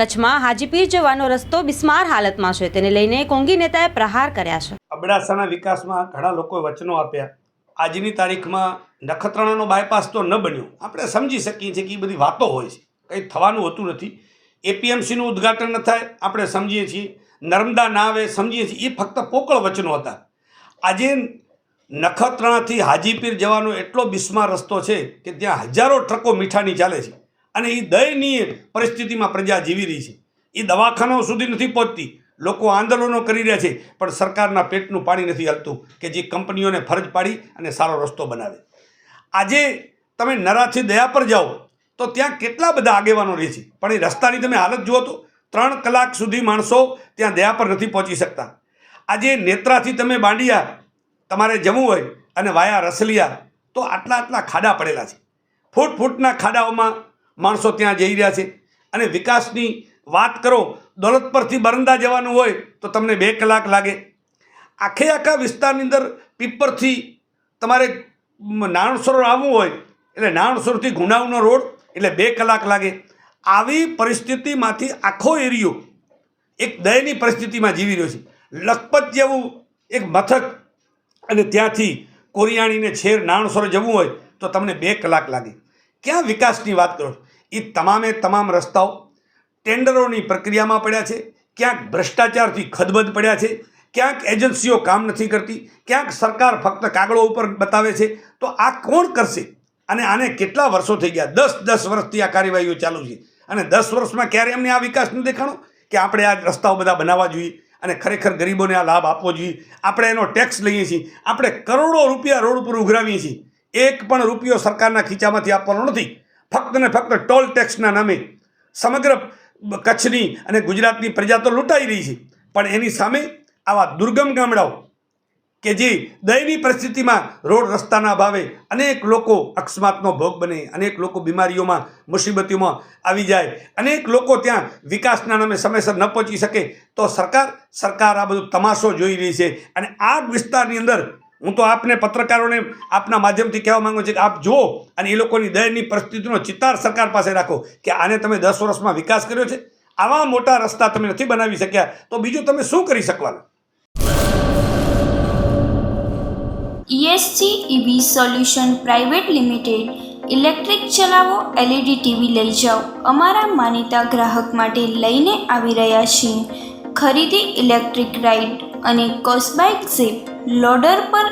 કચ્છમાં હાજીપીર જવાનો રસ્તો બિસ્માર હાલતમાં છે. તેને લઈને કોંગી નેતાએ પ્રહાર કર્યા છે. અબડાસાના વિકાસમાં ઘણા લોકોએ વચનો આપ્યા. આજની તારીખમાં નખત્રાણાનો બાયપાસ તો ન બન્યો. આપણે સમજી શકીએ છીએ કે એ બધી વાતો હોય છે. કંઈ થવાનું હોતું નથી. એપીએમસીનું ઉદ્ઘાટન ન થાય, આપણે સમજીએ છીએ. નર્મદા ના આવે સમજીએ છીએ. એ ફક્ત પોકળ વચનો હતા. આજે નખત્રાણાથી હાજીપીર જવાનો એટલો બિસ્માર રસ્તો છે કે ત્યાં હજારો ટ્રકો મીઠાની ચાલે છે. અને એ દયનીય પરિસ્થિતિમાં પ્રજા જીવી રહી છે. એ દવાખાનાઓ સુધી નથી પહોંચતી. લોકો આંદોલનો કરી રહ્યા છે, પણ સરકારના પેટનું પાણી નથી હલતું કે જે કંપનીઓને ફરજ પાડી અને સારો રસ્તો બનાવે. આજે તમે નરાથી દયા પર જાઓ, તો ત્યાં કેટલા બધા આગેવાનો રહે છે? પણ એ રસ્તાની તમે હાલત જુઓ તો ત્રણ કલાક સુધી માણસો ત્યાં દયા પર નથી પહોંચી શકતા. આજે નેત્રાથી તમે બાંડિયા, તમારે જવું હોય અને વાયા રસલિયા, તો આટલા આટલા ખાડા પડેલા છે. ફૂટ ફૂટના ખાડાઓમાં માણસો ત્યાં જઈ રહ્યા છે. અને વિકાસની વાત કરો દોલતપરથી બરંદા જવાનું હોય તો તમને બે કલાક લાગે. આખે આખા વિસ્તારની અંદર પીપરથી તમારે નાણસરોવર આવવું હોય, એટલે નાણસરોવરથી ગુનાવનો રોડ, એટલે બે કલાક લાગે. આવી પરિસ્થિતિમાંથી આખો એરિયો એક દયની પરિસ્થિતિમાં જીવી રહ્યો છે. લખપત જેવું એક મથક અને ત્યાંથી કોરિયાણીને છેર નાણસરો જવું હોય તો તમને બે કલાક લાગે. ક્યાં વિકાસની વાત કરો છો? એ તમામે તમામ રસ્તાઓ ટેન્ડરોની પ્રક્રિયામાં પડ્યા છે. ક્યાંક ભ્રષ્ટાચારથી ખદબદ પડ્યા છે. ક્યાંક એજન્સીઓ કામ નથી કરતી. ક્યાંક સરકાર ફક્ત કાગળો ઉપર બતાવે છે. તો આ કોણ કરશે? અને આને કેટલા વર્ષો થઈ ગયા? દસ દસ વર્ષથી આ કાર્યવાહીઓ ચાલુ છે. અને દસ વર્ષમાં ક્યારે એમને આ વિકાસ નથી દેખાણો? કે આપણે આ રસ્તાઓ બધા બનાવવા જોઈએ અને ખરેખર ગરીબોને આ લાભ આપવો જોઈએ. આપણે એનો ટેક્સ લઈએ છીએ. આપણે કરોડો રૂપિયા રોડ ઉપર ઉઘરાવીએ છીએ. એક પણ રૂપિયો સરકારના ખીચામાંથી આપવાનો નથી. ફક્ત ને ફક્ત ટોલ ટેક્સના નામે સમગ્ર કચ્છની અને ગુજરાતની પ્રજા તો લૂંટાઈ રહી છે. પણ એની સામે આવા દુર્ગમ ગામડાઓ કે જે દયની પરિસ્થિતિમાં રોડ રસ્તાના અભાવે અનેક લોકો અકસ્માતનો ભોગ બને, અનેક લોકો બીમારીઓમાં મુસીબતીઓમાં આવી જાય, અનેક લોકો ત્યાં વિકાસના નામે સમયસર ન પહોંચી શકે, તો સરકાર સરકાર આ બધું તમાશો જોઈ રહી છે. અને આ વિસ્તારની અંદર હું તો આપને પત્રકારોને આપના માધ્યમથી કહેવા માંગુ છું કે આપ જુઓ અને એ લોકોની દયની પરિસ્થિતિનો ચિતાર સરકાર પાસે રાખો કે આને તમે દસ વર્ષમાં વિકાસ કર્યો છે. આવા મોટા રસ્તા તમે નથી બનાવી શક્યા. તો બીજું તમે શું કરી શકવાના? ESC EV solution private limited electric ચલાવો એલઈડી ટીવી લઈ જાઓ. અમારા માનીતા ગ્રાહક માટે લઈને આવી રહ્યા છીએ. ખરીદી ઇલેક્ટ્રિક રાઇડ અને કોસ્બાઇક ઝીપ લોડર પર